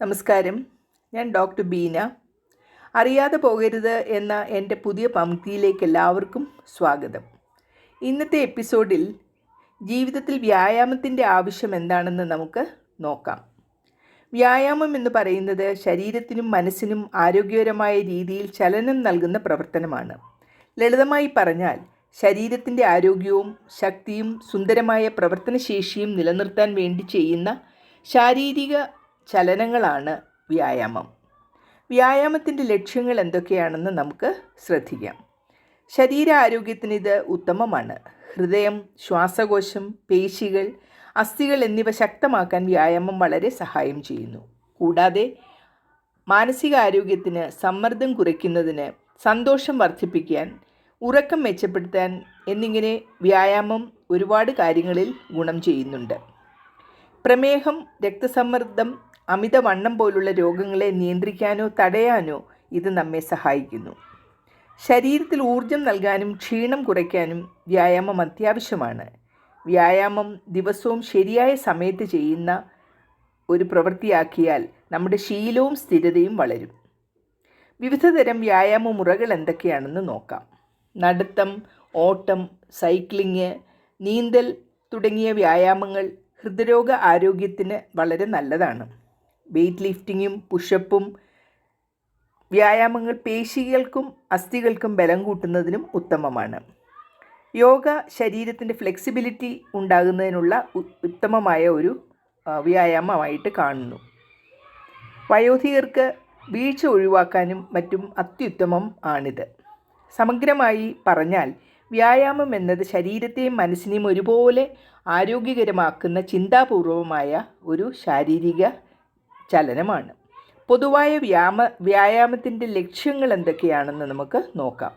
നമസ്കാരം. ഞാൻ ഡോക്ടർ ബീന. അറിയാതെ പോകരുത് എന്ന എന്റെ പുതിയ പംക്തിയിലേക്ക് എല്ലാവർക്കും സ്വാഗതം. ഇന്നത്തെ എപ്പിസോഡിൽ ജീവിതത്തിൽ വ്യായാമത്തിന്റെ ആവശ്യം എന്താണെന്ന് നമുക്ക് നോക്കാം. വ്യായാമം എന്ന് പറയുന്നത് ശരീരത്തിനും മനസ്സിനും ആരോഗ്യകരമായ രീതിയിൽ ചലനം നൽകുന്ന പ്രവർത്തനമാണ്. ലളിതമായി പറഞ്ഞാൽ ശരീരത്തിന്റെ ആരോഗ്യവും ശക്തിയും സുന്ദരമായ പ്രവർത്തനശേഷിയും നിലനിർത്താൻ വേണ്ടി ചെയ്യുന്ന ശാരീരിക ചലനങ്ങളാണ് വ്യായാമം. വ്യായാമത്തിന്റെ ലക്ഷ്യങ്ങൾ എന്തൊക്കെയാണെന്ന് നമുക്ക് ശ്രദ്ധിക്കാം. ശരീരാരോഗ്യത്തിന് ഇത് ഉത്തമമാണ്. ഹൃദയം ശ്വാസകോശം പേശികൾ അസ്ഥികൾ എന്നിവ ശക്തമാക്കാൻ വ്യായാമം വളരെ സഹായം ചെയ്യുന്നു. കൂടാതെ മാനസികാരോഗ്യത്തിന് സമ്മർദ്ദം കുറയ്ക്കുന്നതിന് സന്തോഷം വർദ്ധിപ്പിക്കാൻ ഉറക്കം മെച്ചപ്പെടുത്താൻ എന്നിങ്ങനെ വ്യായാമം ഒരുപാട് കാര്യങ്ങളിൽ ഗുണം ചെയ്യുന്നുണ്ട്. പ്രമേഹം രക്തസമ്മർദ്ദം അമിതവണ്ണം പോലുള്ള രോഗങ്ങളെ നിയന്ത്രിക്കാനോ തടയാനോ ഇത് നമ്മെ സഹായിക്കുന്നു. ശരീരത്തിൽ ഊർജം നൽകാനും ക്ഷീണം കുറയ്ക്കാനും വ്യായാമം അത്യാവശ്യമാണ്. വ്യായാമം ദിവസവും ശരിയായ സമയത്ത് ചെയ്യുന്ന ഒരു പ്രവൃത്തിയാക്കിയാൽ നമ്മുടെ ശീലവും സ്ഥിരതയും വളരും. വിവിധതരം വ്യായാമ മുറകൾ എന്തൊക്കെയാണെന്ന് നോക്കാം. നടത്തം ഓട്ടം സൈക്ലിങ് നീന്തൽ തുടങ്ങിയ വ്യായാമങ്ങൾ ഹൃദ്രോഗ ആരോഗ്യത്തിന് വളരെ നല്ലതാണ്. വെയ്റ്റ് ലിഫ്റ്റിങ്ങും പുഷപ്പും വ്യായാമങ്ങൾ പേശികൾക്കും അസ്ഥികൾക്കും ബലം കൂട്ടുന്നതിനും ഉത്തമമാണ്. യോഗ ശരീരത്തിന്റെ ഫ്ലെക്സിബിലിറ്റി ഉണ്ടാകുന്നതിനുള്ള ഉത്തമമായ ഒരു വ്യായാമമായിട്ട് കാണുന്നു. വയോധികർക്ക് വീഴ്ച ഒഴിവാക്കാനും മറ്റും അത്യുത്തമം ആണിത്. സമഗ്രമായി പറഞ്ഞാൽ വ്യായാമം എന്നത് ശരീരത്തെയും മനസ്സിനെയും ഒരുപോലെ ആരോഗ്യകരമാക്കുന്ന ചിന്താപൂർവമായ ഒരു ശാരീരിക ചലനമാണ്. പൊതുവായ വ്യായാമ വ്യായാമത്തിന്റെ ലക്ഷ്യങ്ങൾ എന്തൊക്കെയാണെന്ന് നമുക്ക് നോക്കാം.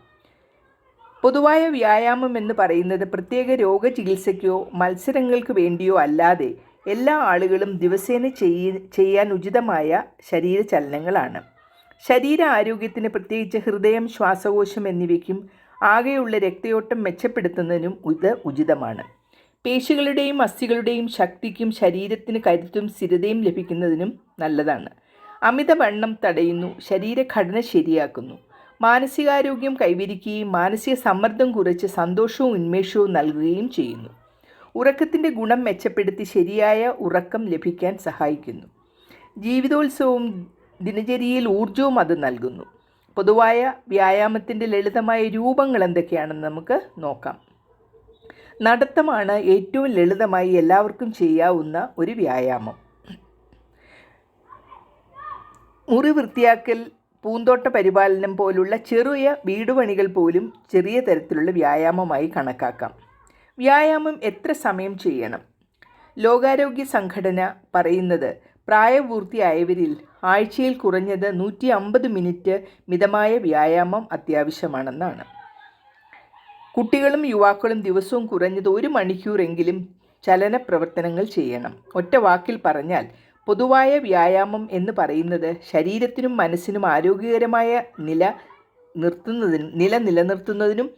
പൊതുവായ വ്യായാമം എന്ന് പറയുന്നത് പ്രത്യേക രോഗചികിത്സയ്ക്കോ മത്സരങ്ങൾക്ക് വേണ്ടിയോ അല്ലാതെ എല്ലാ ആളുകളും ദിവസേന ചെയ്യ ചെയ്യാൻ ഉചിതമായ ശരീരചലനങ്ങളാണ്. ശരീര ആരോഗ്യത്തിന് പ്രത്യേകിച്ച് ഹൃദയം ശ്വാസകോശം എന്നിവയ്ക്കും ആകെയുള്ള രക്തയോട്ടം മെച്ചപ്പെടുത്തുന്നതിനും ഇത് ഉചിതമാണ്. പേശികളുടെയും അസ്ഥികളുടെയും ശക്തിക്കും ശരീരത്തിന് കരുത്തും സ്ഥിരതയും ലഭിക്കുന്നതിനും നല്ലതാണ്. അമിതവണ്ണം തടയുന്നു ശരീരഘടന ശരിയാക്കുന്നു. മാനസികാരോഗ്യം കൈവരിക്കുകയും മാനസിക സമ്മർദ്ദം കുറച്ച് സന്തോഷവും ഉന്മേഷവും നൽകുകയും ചെയ്യുന്നു. ഉറക്കത്തിന്റെ ഗുണം മെച്ചപ്പെടുത്തി ശരിയായ ഉറക്കം ലഭിക്കാൻ സഹായിക്കുന്നു. ജീവിതോത്സവവും ദിനചര്യയിൽ ഊർജവും അത് നൽകുന്നു. പൊതുവായ വ്യായാമത്തിന്റെ ലളിതമായ രൂപങ്ങൾ എന്തൊക്കെയാണെന്ന് നമുക്ക് നോക്കാം. നടത്തമാണ് ഏറ്റവും ലളിതമായി എല്ലാവർക്കും ചെയ്യാവുന്ന ഒരു വ്യായാമം. മുറി വൃത്തിയാക്കൽ പൂന്തോട്ട പരിപാലനം പോലുള്ള ചെറിയ വീടുപണികൾ പോലും ചെറിയ തരത്തിലുള്ള വ്യായാമമായി കണക്കാക്കാം. വ്യായാമം എത്ര സമയം ചെയ്യണം? ലോകാരോഗ്യ സംഘടന പറയുന്നത് പ്രായപൂർത്തിയായവരിൽ ആഴ്ചയിൽ കുറഞ്ഞത് നൂറ്റി അമ്പത് മിനിറ്റ് മിതമായ വ്യായാമം അത്യാവശ്യമാണെന്നാണ്. കുട്ടികളും യുവാക്കളും ദിവസവും കുറഞ്ഞത് ഒരു മണിക്കൂറെങ്കിലും ചലന പ്രവർത്തനങ്ങൾ ചെയ്യണം. ഒറ്റ വാക്കിൽ പറഞ്ഞാൽ പൊതുവായ വ്യായാമം എന്ന് പറയുന്നത് ശരീരത്തിനും മനസ്സിനും ആരോഗ്യകരമായ നില നിർത്തുന്നതിനും നില നിലനിർത്തുന്നതിനും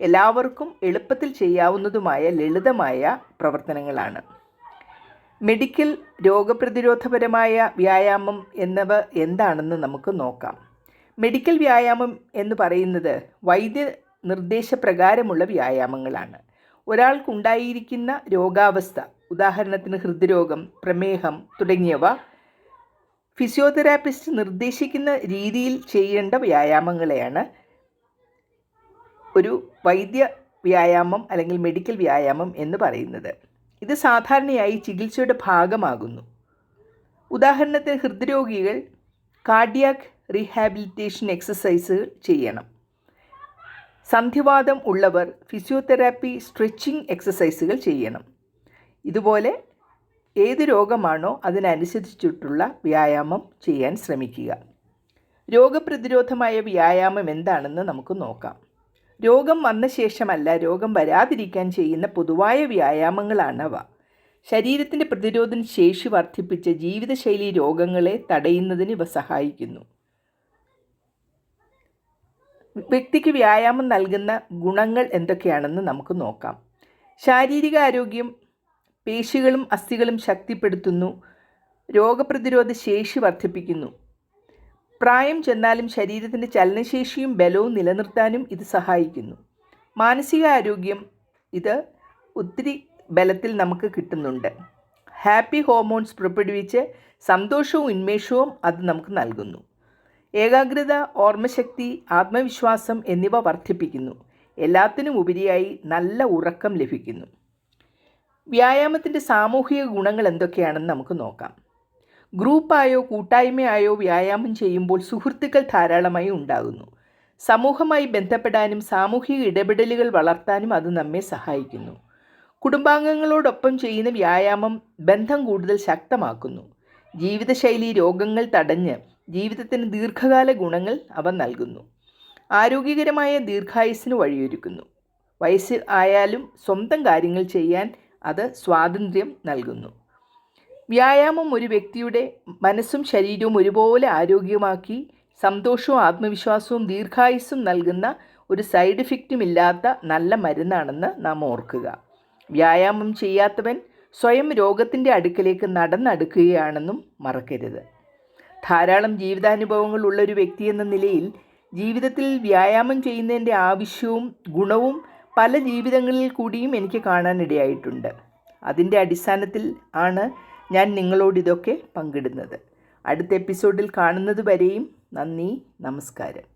എല്ലാവർക്കും എളുപ്പത്തിൽ ചെയ്യാവുന്നതുമായ ലളിതമായ പ്രവർത്തനങ്ങളാണ്. മെഡിക്കൽ രോഗപ്രതിരോധപരമായ വ്യായാമം എന്നിവ എന്താണെന്ന് നമുക്ക് നോക്കാം. മെഡിക്കൽ വ്യായാമം എന്ന് പറയുന്നത് വൈദ്യ നിർദ്ദേശപ്രകാരമുള്ള വ്യായാമങ്ങളാണ്. ഒരാൾക്കുണ്ടായിരിക്കുന്ന രോഗാവസ്ഥ ഉദാഹരണത്തിന് ഹൃദ്രോഗം പ്രമേഹം തുടങ്ങിയവ ഫിസിയോതെറാപ്പിസ്റ്റ് നിർദ്ദേശിക്കുന്ന രീതിയിൽ ചെയ്യേണ്ട വ്യായാമങ്ങളെയാണ് ഒരു വൈദ്യ വ്യായാമം അല്ലെങ്കിൽ മെഡിക്കൽ വ്യായാമം എന്ന് പറയുന്നത്. ഇത് സാധാരണയായി ചികിത്സയുടെ ഭാഗമാകുന്നു. ഉദാഹരണത്തിന് ഹൃദ്രോഗികൾ കാർഡിയാക് റീഹാബിലിറ്റേഷൻ എക്സസൈസുകൾ ചെയ്യണം. സന്ധിവാദം ഉള്ളവർ ഫിസിയോതെറാപ്പി സ്ട്രെച്ചിങ് എക്സസൈസുകൾ ചെയ്യണം. ഇതുപോലെ ഏത് രോഗമാണോ അതിനനുസരിച്ചിട്ടുള്ള വ്യായാമം ചെയ്യാൻ ശ്രമിക്കുക. രോഗപ്രതിരോധമായ വ്യായാമം എന്താണെന്ന് നമുക്ക് നോക്കാം. രോഗം വന്ന ശേഷമല്ല രോഗം വരാതിരിക്കാൻ ചെയ്യുന്ന പൊതുവായ വ്യായാമങ്ങളാണവ ശരീരത്തിന്റെ പ്രതിരോധം ശേഷി വർദ്ധിപ്പിച്ച് ജീവിതശൈലി രോഗങ്ങളെ തടയുന്നതിന് ഇവ സഹായിക്കുന്നു. വ്യക്തിക്ക് വ്യായാമം നൽകുന്ന ഗുണങ്ങൾ എന്തൊക്കെയാണെന്ന് നമുക്ക് നോക്കാം. ശാരീരിക ആരോഗ്യം പേശികളും അസ്ഥികളും ശക്തിപ്പെടുത്തുന്നു രോഗപ്രതിരോധ ശേഷി വർദ്ധിപ്പിക്കുന്നു പ്രായം ചെന്നാലും ശരീരത്തിന്റെ ചലനശേഷിയും ബലവും നിലനിർത്താനും ഇത് സഹായിക്കുന്നു. മാനസിക ആരോഗ്യം ഇത് ഒത്തിരി ബലത്തിൽ നമുക്ക് കിട്ടുന്നുണ്ട്. ഹാപ്പി ഹോർമോൺസ് പുറപ്പെടുവിച്ച് സന്തോഷവും ഉന്മേഷവും അത് നമുക്ക് നൽകുന്നു. ഏകാഗ്രത ഓർമ്മശക്തി ആത്മവിശ്വാസം എന്നിവ വർദ്ധിപ്പിക്കുന്നു. എല്ലാത്തിനും ഉപരിയായി നല്ല ഉറക്കം ലഭിക്കുന്നു. വ്യായാമത്തിന്റെ സാമൂഹിക ഗുണങ്ങൾ എന്തൊക്കെയാണെന്ന് നമുക്ക് നോക്കാം. ഗ്രൂപ്പായോ കൂട്ടായ്മയായോ വ്യായാമം ചെയ്യുമ്പോൾ സുഹൃത്തുക്കൾ ധാരാളമായി ഉണ്ടാകുന്നു. സമൂഹമായി ബന്ധപ്പെടാനും സാമൂഹിക ഇടപെടലുകൾ വളർത്താനും അത് നമ്മെ സഹായിക്കുന്നു. കുടുംബാംഗങ്ങളോടൊപ്പം ചെയ്യുന്ന വ്യായാമം ബന്ധം കൂടുതൽ ശക്തമാക്കുന്നു. ജീവിതശൈലി രോഗങ്ങൾ തടഞ്ഞ് ജീവിതത്തിന് ദീർഘകാല ഗുണങ്ങൾ അവ നൽകുന്നു. ആരോഗ്യകരമായ ദീർഘായുസ്സിന് വഴിയൊരുക്കുന്നു. വയസ്സ് ആയാലും സ്വന്തം കാര്യങ്ങൾ ചെയ്യാൻ അത് സ്വാതന്ത്ര്യം നൽകുന്നു. വ്യായാമം ഒരു വ്യക്തിയുടെ മനസ്സും ശരീരവും ഒരുപോലെ ആരോഗ്യമാക്കി സന്തോഷവും ആത്മവിശ്വാസവും ദീർഘായുസ്സും നൽകുന്ന ഒരു സൈഡ് ഇഫക്റ്റും ഇല്ലാത്ത നല്ല മരുന്നാണെന്ന് നാം ഓർക്കുക. വ്യായാമം ചെയ്യാത്തവൻ സ്വയം രോഗത്തിന്റെ അടുക്കലേക്ക് നടന്നടുക്കുകയാണെന്നും മറക്കരുത്. ധാരാളം ജീവിതാനുഭവങ്ങൾ ഉള്ള ഒരു വ്യക്തി എന്ന നിലയിൽ ജീവിതത്തിൽ വ്യായാമം ചെയ്യുന്നതിന്റെ ആവശ്യവും ഗുണവും പല ജീവിതങ്ങളിൽ കൂടിയും എനിക്ക് കാണാനിടയായിട്ടുണ്ട്. അതിന്റെ അടിസ്ഥാനത്തിൽ ആണ് ഞാൻ നിങ്ങളോട് ഇതൊക്കെ പങ്കിടുന്നത്. അടുത്ത എപ്പിസോഡിൽ കാണുന്നത് വരെയും നന്ദി നമസ്കാരം.